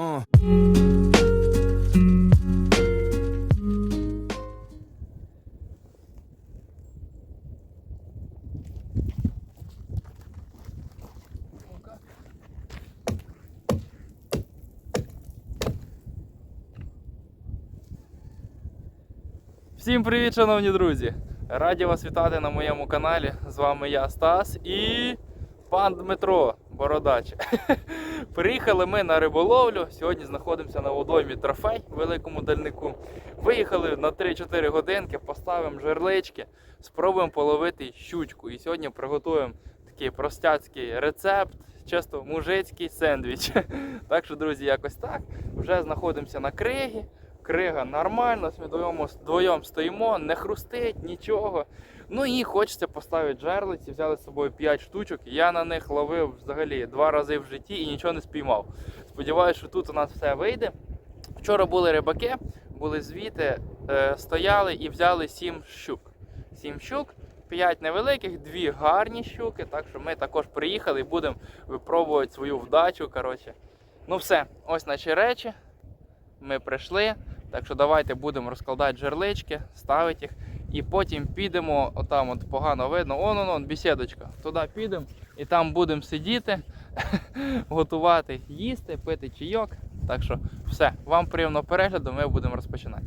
Uh. Всім привіт, шановні друзі! Раді вас вітати на моєму каналі. З вами я Стас і пан Дмитро Бородач. Приїхали ми на риболовлю. Сьогодні знаходимося на водоймі трофей великому дальнику. Виїхали на 3-4 годинки, поставимо жерлички, спробуємо половити щучку. І сьогодні приготуємо такий простяцький рецепт, чисто мужицький сендвіч. Так що, друзі, якось так. Вже знаходимося на кригі. Крига нормально, вдвоєм, вдвоєм стоїмо, не хрустить, нічого. Ну і хочеться поставити жерлиці, взяли з собою 5 штучок. Я на них ловив взагалі два рази в житті і нічого не спіймав. Сподіваюсь, що тут у нас все вийде. Вчора були рибаки, були звіти, е, стояли і взяли 7 щук. 7 щук, 5 невеликих, 2 гарні щуки. Так що ми також приїхали і будемо випробувати свою вдачу. Коротше. Ну все, ось наші речі. Ми прийшли. Так що давайте будемо розкладати жерлички, ставити їх. І потім підемо, отам от погано видно, он, он, он, бесідочка. Туди підемо і там будемо сидіти, готувати, їсти, пити чайок. Так що все, вам приємного перегляду, ми будемо розпочинати.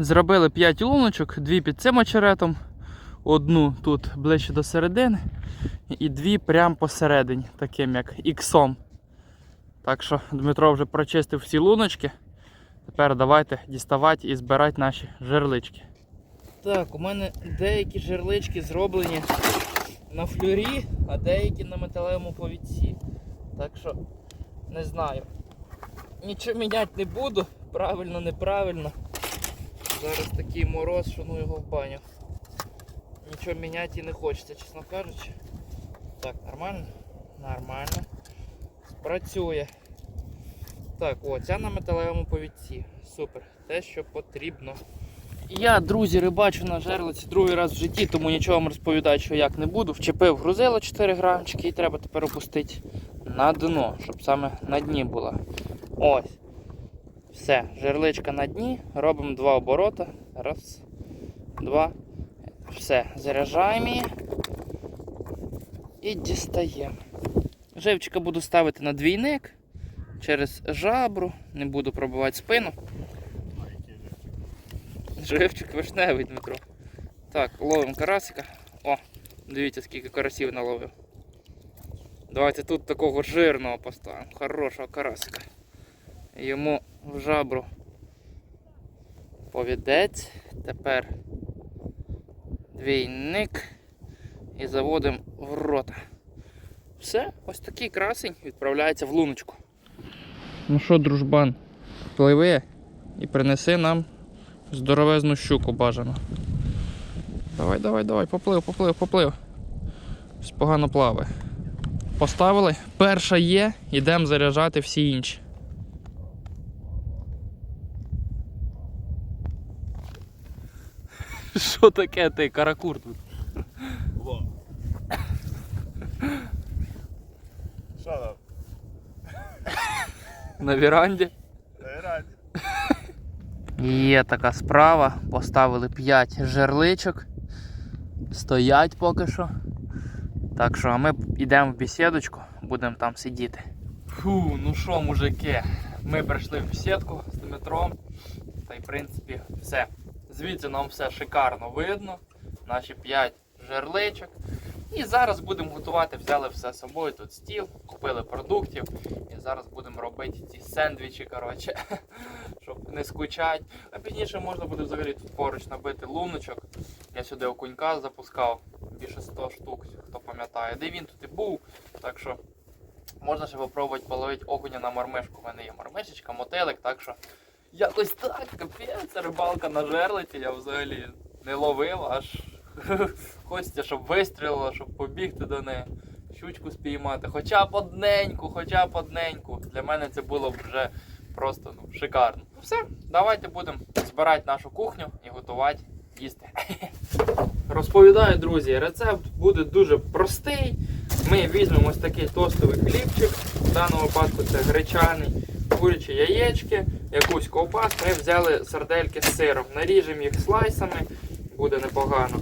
Зробили 5 луночок, дві під цим очеретом, одну тут ближче до середини, і дві прямо посередині, таким як іксом. Так що Дмитро вже прочистив всі луночки. Тепер давайте діставати і збирати наші жерлички. Так, у мене деякі жерлички зроблені на флюрі, а деякі на металевому повідці. Так що не знаю. Нічого міняти не буду, правильно, неправильно. Зараз такий мороз, що ну його в баню. Нічого міняти і не хочеться, чесно кажучи. Так, нормально? Нормально. Працює. Так, о, ця на металевому повідці. Супер. Те, що потрібно. Я, друзі, рибачу на жерлиці другий раз в житті, тому нічого вам розповідати, що як не буду. Вчепив грузило 4 грамчики і треба тепер опустити на дно, щоб саме на дні була. Ось. Все, жерличка на дні, робимо два оборота. Раз, два. Все, заряджаємо її і дістаємо. Живчика буду ставити на двійник через жабру, не буду пробивати спину. Живчик вишневий Дмитро. Так, ловимо карасика. О, дивіться, скільки карасів наловив. Давайте тут такого жирного поставимо, хорошого карасика. Йому в жабру повідець. Тепер двійник і заводимо в рота. Все, ось такий красень відправляється в луночку. Ну що, дружбан, пливи і принеси нам здоровезну щуку бажано. Давай, давай, давай, поплив, поплив, поплив. Погано плаває. Поставили. Перша є, йдемо заряджати всі інші. Що таке ти, каракур тут? Що там? На віранді? Та раді. Є така справа. Поставили 5 жерличок. Стоять поки що. Так що, а ми йдемо в бесідочку, будемо там сидіти. Фу, ну що, мужики, ми прийшли в бесідку з Дмитром. Та й в принципі все. Звідси нам все шикарно видно. Наші 5 жерличок. І зараз будемо готувати, взяли все з собою, тут стіл, купили продуктів. І зараз будемо робити ці сендвічі, коротше, щоб не скучати. А пізніше можна буде взагалі тут поруч набити луночок. Я сюди окунька запускав більше 100 штук, хто пам'ятає. Де він тут і був. Так що можна ще спробувати половити окуня на мармишку. У мене є мармишечка, мотелик, так що якось так, капець, рибалка на жерлиці, я взагалі не ловив, аж хочеться, щоб вистрілило, щоб побігти до неї, щучку спіймати. Хоча б одненьку, хоча б одненьку. Для мене це було б вже просто ну, шикарно. Все, давайте будемо збирати нашу кухню і готувати їсти. Розповідаю, друзі, рецепт буде дуже простий. Ми візьмемо ось такий тостовий хлібчик. В даному випадку це гречаний, курячі яєчки, якусь ковбас. Ми взяли сардельки з сиром. Наріжемо їх слайсами, буде непогано.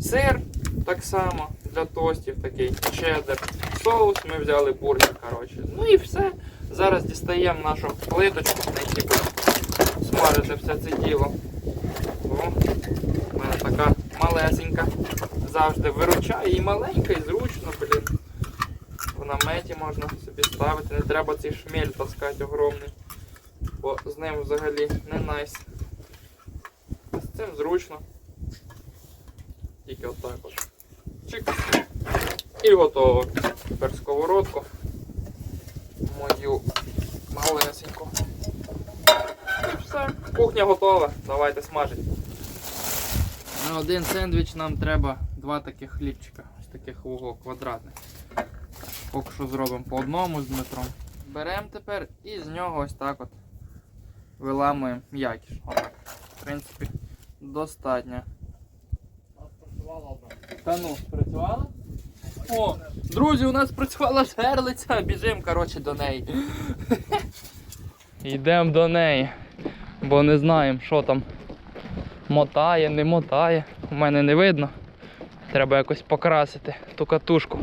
Сир так само для тостів, такий чеддер. Соус ми взяли бургер, коротше. Ну і все. Зараз дістаємо нашу плиточку, на якій будемо смажити все це діло. О, у мене така малесенька. Завжди виручає і маленька, і. В наметі можна собі ставити. Не треба цей шмель таскати огромний. Бо з ним взагалі не найс. З цим зручно. Тільки отак от. Чик. І готово. Тепер сковородку. Мою малесеньку. І все. Кухня готова. Давайте смажити. На один сендвіч нам треба два таких хлібчика. Ось таких вугол квадратних. Поки що зробимо по одному з Дмитром. Беремо тепер і з нього ось так от виламуємо. Отак. В принципі, достатньо. Та ну, спрацювала? О, друзі, у нас спрацювала жерлиця, біжимо, коротше, до неї. Йдемо до неї, бо не знаємо, що там мотає, не мотає. У мене не видно. Треба якось покрасити ту катушку.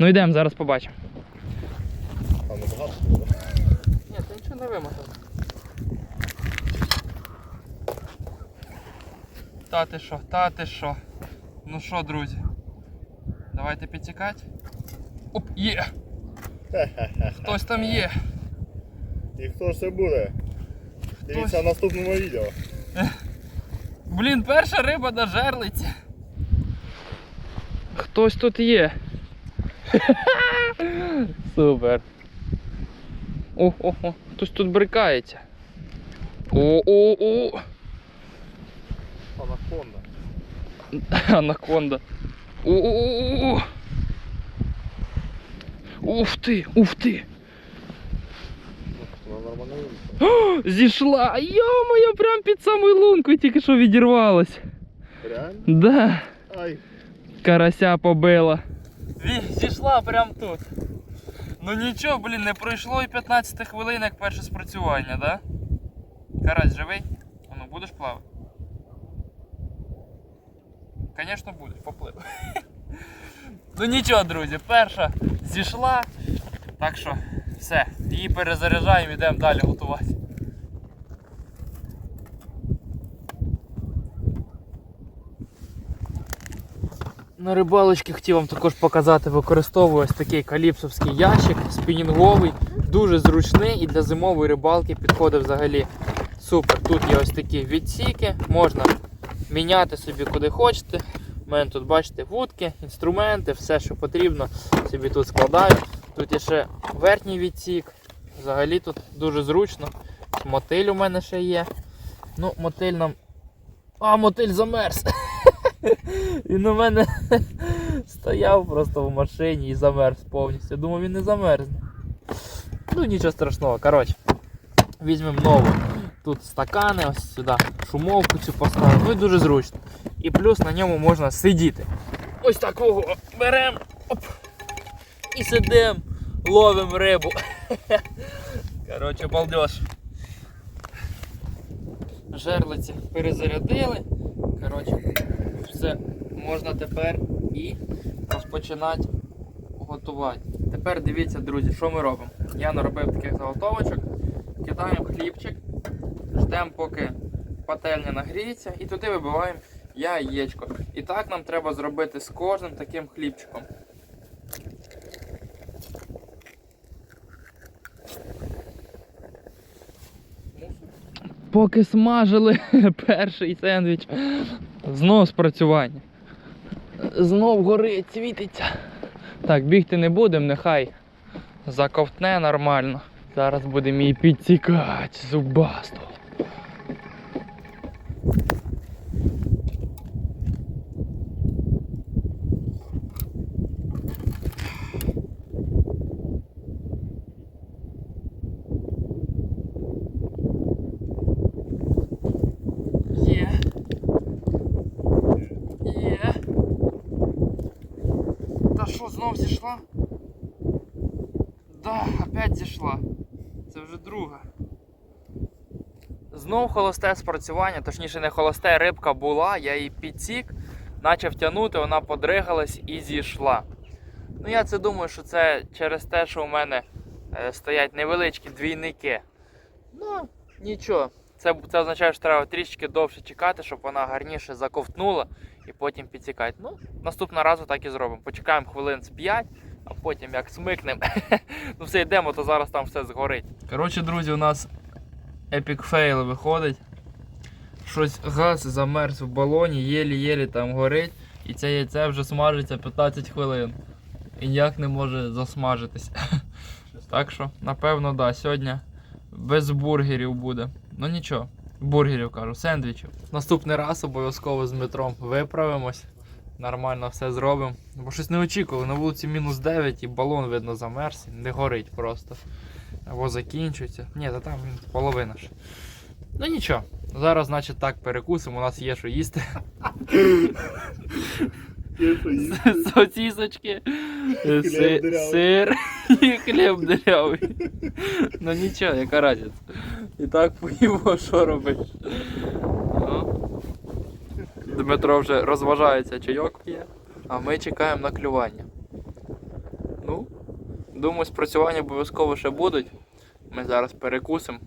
Ну йдемо, зараз побачимо. Там набагато було. Ні, ти нічого не вимотав. Та ти що, та ти що. Ну що, друзі? Давайте підтікати. Оп, є! Хтось там є. І хто ж це буде? Дивіться в наступному відео. Блін, перша риба на жерлиці. Хтось тут є. Супер. О, о, о, хтось тут брикається. О, о, о. Анаконда. Анаконда. О, о, о, о. Уф ти, уф ти. Вона нормально вилізла. Зійшла. Йо-моє, прям під самою лункою тільки що відірвалась. Реально? Да. Ай. Карася побила. Зійшла прямо тут. Ну нічого, блін, не пройшло і 15 хвилин, як перше спрацювання, да? Карась живий? Ну будеш плавати? Звісно, будеш, поплив. ну нічого, друзі, перша зійшла. Так що, все, її перезаряджаємо, йдемо далі готувати. На рибалочці хотів вам також показати, використовую ось такий каліпсовський ящик, спінінговий, дуже зручний і для зимової рибалки підходить взагалі супер. Тут є ось такі відсіки, можна міняти собі куди хочете. У мене тут, бачите, вудки, інструменти, все, що потрібно, собі тут складаю. Тут є ще верхній відсік. Взагалі тут дуже зручно. Мотиль у мене ще є. Ну, мотиль нам. А, мотиль замерз. Він у мене стояв просто в машині і замерз повністю. Думав, він не замерзне. Ну нічого страшного. Коротше, візьмемо нову. Тут стакани, ось сюди шумовку цю поставимо. Ну і дуже зручно. І плюс на ньому можна сидіти. Ось такого беремо. І сидимо, ловимо рибу. Коротше, балдеж. Жерлиці перезарядили. Коротше, все можна тепер і розпочинати готувати. Тепер дивіться, друзі, що ми робимо. Я наробив таких заготовочок, кидаємо хлібчик, ждемо, поки пательня нагріється, і туди вибиваємо яєчко. І так нам треба зробити з кожним таким хлібчиком. Поки смажили перший сендвіч, знов спрацювання. Знов горить, світиться. Так, бігти не будемо, нехай заковтне нормально. Зараз будемо її підтікати зубасто. Знов зійшла? Да, опять зійшла. Це вже друга. Знов холосте спрацювання, точніше не холосте, рибка була, я її підсік, почав тягнути, вона подригалась і зійшла. Ну я це думаю, що це через те, що у мене е, стоять невеличкі двійники. Ну, нічого. Це, це означає, що треба трішки довше чекати, щоб вона гарніше заковтнула і потім підсікати. Ну, наступного разу так і зробимо. Почекаємо хвилин з 5, а потім як смикнемо. ну все йдемо, то зараз там все згорить. Коротше, друзі, у нас епік фейл виходить. Щось газ замерз в балоні, єлі-єлі там горить. І це яйце вже смажиться 15 хвилин. І ніяк не може засмажитись. так що, напевно, да, сьогодні без бургерів буде. Ну нічого, бургерів кажу, сендвічів. Наступний раз обов'язково з метром виправимось. Нормально все зробимо. Бо щось не очікували. На вулиці мінус 9 і балон, видно, замерз, не горить просто. Або закінчується. Ні, та там половина ж. Ну нічого. Зараз, значить, так перекусимо, у нас є що їсти. Сосісочки, си- дирявий. сир і хліб дирявий. Ну нічого, яка разниця. І так поїмо, що робити. Ну. Дмитро вже розважається, чайок п'є, а ми чекаємо на клювання. Ну, думаю, спрацювання обов'язково ще будуть. Ми зараз перекусимо.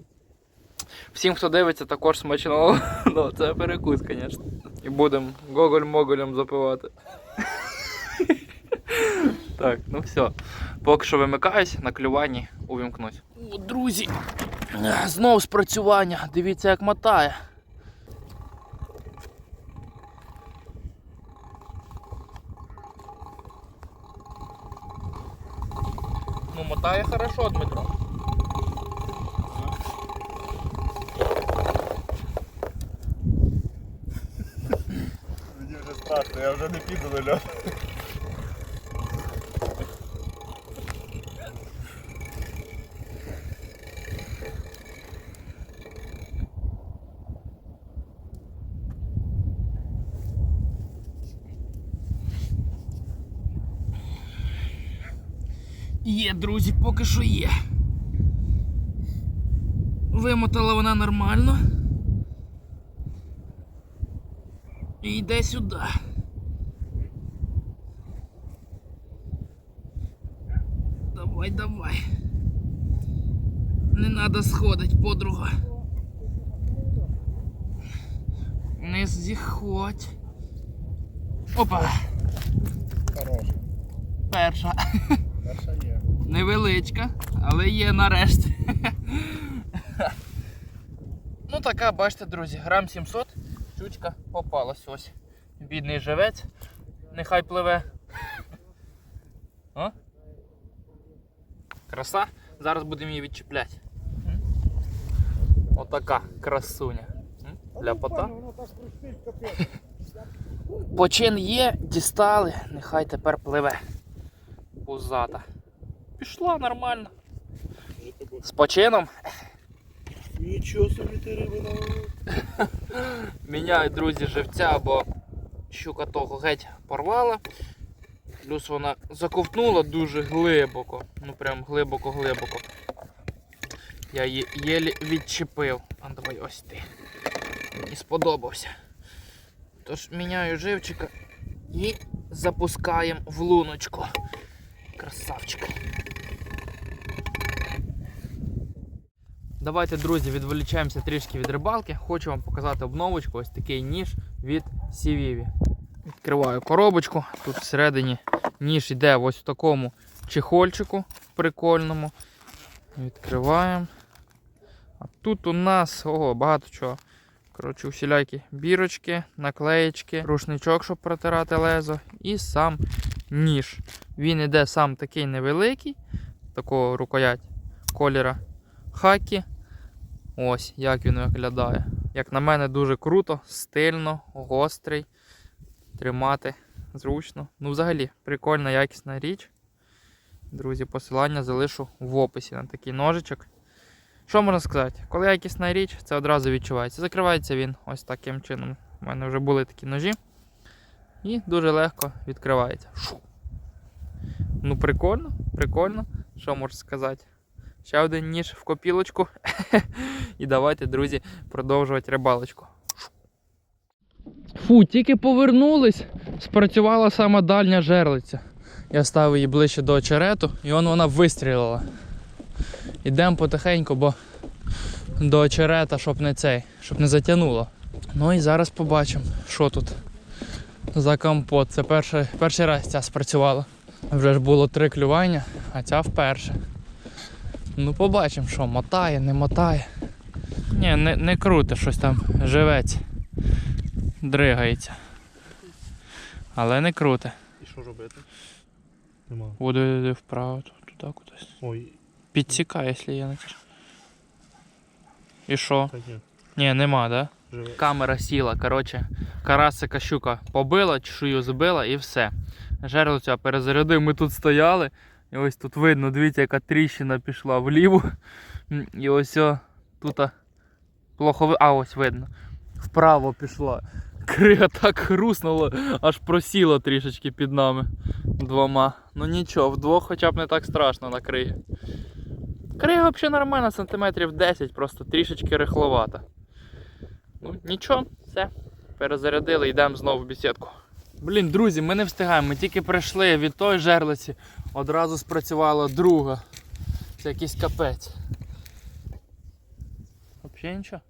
Всім, хто дивиться, також смачного. Ну, це перекус, звісно. І будемо гоголь-моголем запивати. Так, ну все. Поки що вимикаюсь, на клюванні увімкнусь. О, друзі! Знов спрацювання. Дивіться, як мотає. Ну, мотає хорошо, Дмитро. Мені вже страшно, я вже не піду на льот. Є, друзі, поки що є. Вимотала вона нормально. І йде сюди. Давай, давай. Не треба сходить, подруга. Не зіходь. Опа, Хороша. перша. Перша є. Невеличка, але є нарешті. ну така, бачите, друзі, грам 700, щучка попалась ось. Бідний живець. Нехай пливе. О? Краса. Зараз будемо її відчіпляти. Отака красуня. Ляпота. Почин є, дістали, нехай тепер пливе. Пузата. Пішла нормально. З почином. Нічого собі ти риби наловив. Міняю, друзі, живця, бо щука того геть порвала. Плюс вона заковтнула дуже глибоко. Ну прям глибоко-глибоко. Я її єлі відчепив. А давай ось ти. Мені сподобався. Тож міняю живчика і запускаємо в луночку. Красавчик. Давайте, друзі, відволічаємося трішки від рибалки. Хочу вам показати обновочку. Ось такий ніж від Сівіві. Відкриваю коробочку. Тут всередині ніж йде ось в такому чехольчику прикольному. Відкриваємо. А тут у нас ого, багато чого. Коротше, усілякі бірочки, наклеєчки, рушничок, щоб протирати лезо, і сам ніж. Він іде сам такий невеликий, такого рукоять коліра хакі. Ось як він виглядає. Як на мене, дуже круто, стильно, гострий. Тримати зручно. Ну, взагалі, прикольна, якісна річ. Друзі, посилання залишу в описі на такий ножичок. Що можна сказати? Коли якісна річ, це одразу відчувається. Закривається він ось таким чином. У мене вже були такі ножі. І дуже легко відкривається. Шу. Ну, прикольно, прикольно. Що можу сказати? Ще один ніж в копілочку. І давайте, друзі, продовжувати рибалочку. Фу, тільки повернулись, спрацювала сама дальня жерлиця. Я ставив її ближче до очерету, і он вона вистрілила. Ідемо потихеньку, бо до очерета, щоб не цей, щоб не затягнуло. Ну і зараз побачимо, що тут за компот. Це перший, перший раз ця спрацювала. Вже ж було три клювання, а ця вперше. Ну побачимо, що мотає, не мотає. Ні, не, не круте, щось там живець. Дригається. Але не круте. І що робити? Нема. Буде вправо, туди кудись. Ой, Підсікає, якщо я не кажу. І що? так ні. Нема, да? Камера сіла, коротше, карасика щука побила, чешую збила і все. Жерлиця перезарядив, ми тут стояли. І ось тут видно, дивіться, яка тріщина пішла вліво. І ось о, тут плохо А, ось видно. Вправо пішла. Крига так хруснула, аж просіла трішечки під нами двома. Ну нічого, вдвох хоча б не так страшно на кригі. Крига взагалі нормальна, сантиметрів 10, просто трішечки рихловата. Ну, нічого, все. Перезарядили, йдемо знову в бесідку. Блін, друзі, ми не встигаємо. Ми тільки прийшли від той жерлиці, одразу спрацювала друга. Це якийсь капець. Взагалі нічого?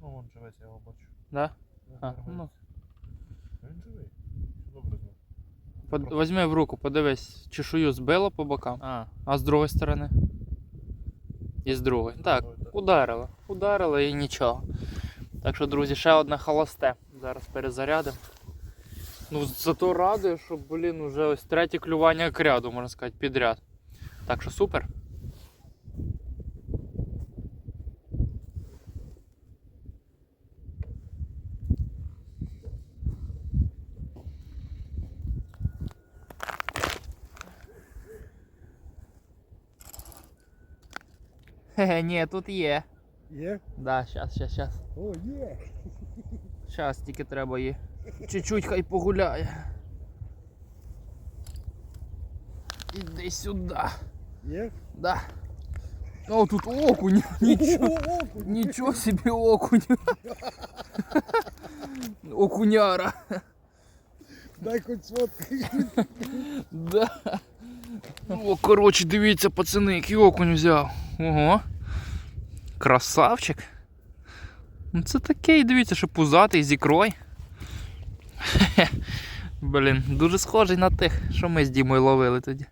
Ну, вон живеться, я його бачу. Да? А, ну. Він живий. Добре знаю. Под... Возьми в руку, подивись, чешую збило по бокам. А, а з другої сторони? І з другої. Так, ударила. Ударила і нічого. Так що, друзі, ще одне холосте. Зараз перезарядимо. Ну, зато радує, що, блін, уже ось третє клювання кряду, можна сказати, підряд. Так що супер. Хе-хе, ні, тут є. Є? Да, щас, щас, щас. О, є. Щас тільки треба її. Чуть-чуть хай погуляє. Іди сюди. Є? Да. О, тут окунь. Нічого, нічого собі окунь. Окуняра. Дай хоч сфоткай. Да. О, коротше, дивіться, пацани, який окунь взяв. Ого. Красавчик. Ну це такий, дивіться, що пузатий з ікрою. Хе-хе. Блін, дуже схожий на тих, що ми з Дімою ловили тоді.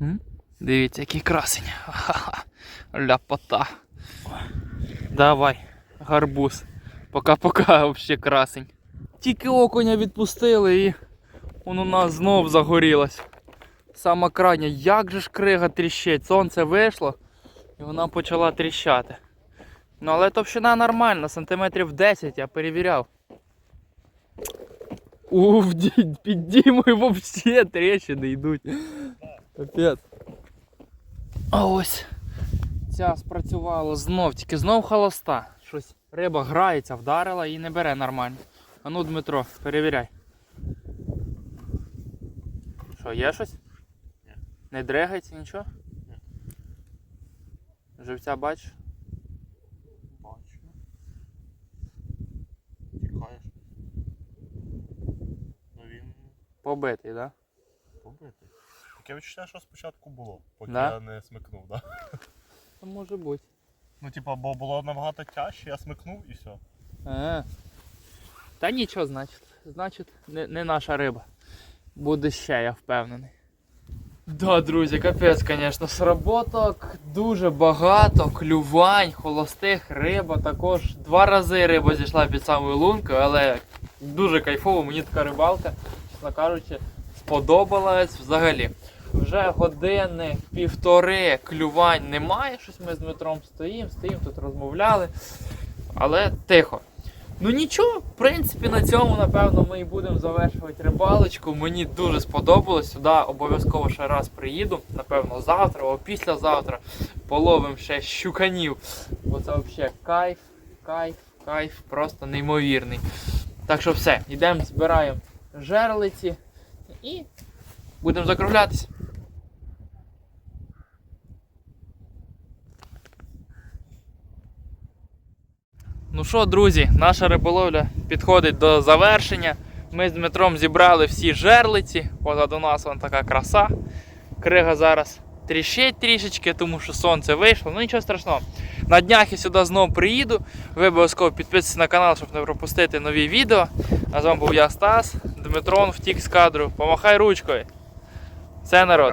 М? Дивіться, який красень. Ляпота. Давай, гарбуз. Пока-пока, вообще красень. Тільки окуня відпустили і он у нас знов загорілась. Сама крайня, як же ж крига тріщить, сонце вийшло і вона почала тріщати. Ну але товщина нормальна, сантиметрів 10, я перевіряв. Уф, під Дімою взагалі тріщини йдуть. Капець. А ось ця спрацювала знов, тільки знов холоста. Щось риба грається, вдарила і не бере нормально. А ну, Дмитро, перевіряй. Що, є щось? Не дригається нічого? Живця бачиш? Бачу. Тікаєш. Ну він Побитий, так? Да? побитий. Таке відчуття, що спочатку було, поки Да? я не смикнув, да? Та може бути. Ну, типа, бо було набагато тяжче, я смикнув і все. А. Та нічого, значить. Значить, не, не наша риба. Буде ще, я впевнений. Да, друзі, капець, звісно, сработок дуже багато, клювань, холостих, риба також. Два рази риба зійшла під самою лункою, але дуже кайфово, мені така рибалка, чесно кажучи, сподобалась взагалі. Вже години, півтори клювань немає. Щось ми з Дмитром стоїмо, стоїмо, тут розмовляли. Але тихо. Ну нічого, в принципі, на цьому, напевно, ми і будемо завершувати рибалочку. Мені дуже сподобалось. Сюди обов'язково ще раз приїду. Напевно, завтра або післязавтра половимо ще щуканів. Бо це взагалі кайф, кайф, кайф, просто неймовірний. Так що все, йдемо, збираємо жерлиці і Будемо закруглятись. Ну що, друзі, наша риболовля підходить до завершення. Ми з Дмитром зібрали всі жерлиці. Позаду нас вон така краса. Крига зараз тріщить трішечки, тому що сонце вийшло. Ну нічого страшного. На днях я сюди знову приїду. Ви обов'язково підписуйтесь на канал, щоб не пропустити нові відео. А з вами був я Стас. Дмитрон втік з кадру. Помахай ручкою. Все народ.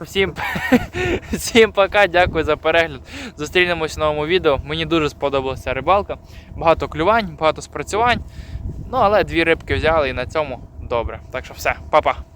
Всім, всім пока, дякую за перегляд. Зустрінемось в новому відео. Мені дуже сподобалася рибалка. Багато клювань, багато спрацювань. Ну, але дві рибки взяли і на цьому добре. Так що все, па-па.